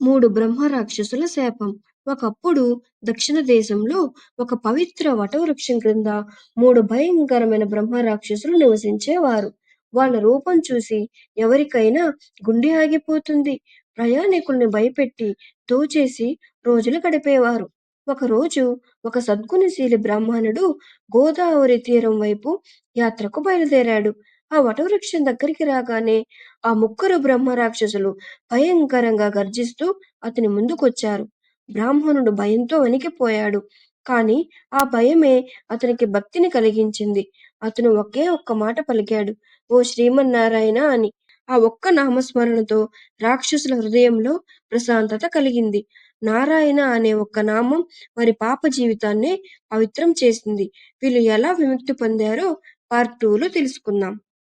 మూడు బ్రహ్మ రాక్షసుల శాపం. ఒకప్పుడు దక్షిణ దేశంలో ఒక పవిత్ర వటవృక్షం క్రింద మూడు భయంకరమైన బ్రహ్మ రాక్షసులు నివసించేవారు. వాళ్ళ రూపం చూసి ఎవరికైనా గుండె ఆగిపోతుంది. ప్రయాణికుల్ని భయపెట్టి తోచేసి రోజులు గడిపేవారు. ఒకరోజు ఒక సద్గుణశీలి బ్రాహ్మణుడు గోదావరి తీరం వైపు యాత్రకు బయలుదేరాడు. ఆ వటవృక్షం దగ్గరికి రాగానే ఆ ముగ్గురు బ్రహ్మ రాక్షసులు భయంకరంగా గర్జిస్తూ అతని ముందుకొచ్చారు. బ్రాహ్మణుడు భయంతో వణికిపోయాడు. కానీ ఆ భయమే అతనికి భక్తిని కలిగించింది. అతను ఒకే ఒక్క మాట పలికాడు. ఓ శ్రీమన్నారాయణ అని. ఆ ఒక్క నామస్మరణతో రాక్షసుల హృదయంలో ప్రశాంతత కలిగింది. నారాయణ అనే ఒక్క నామం వారి పాప జీవితాన్నే పవిత్రం చేసింది. వీళ్ళు ఎలా విముక్తి పొందారో పార్ట్ టూలో తెలుసుకుందాం.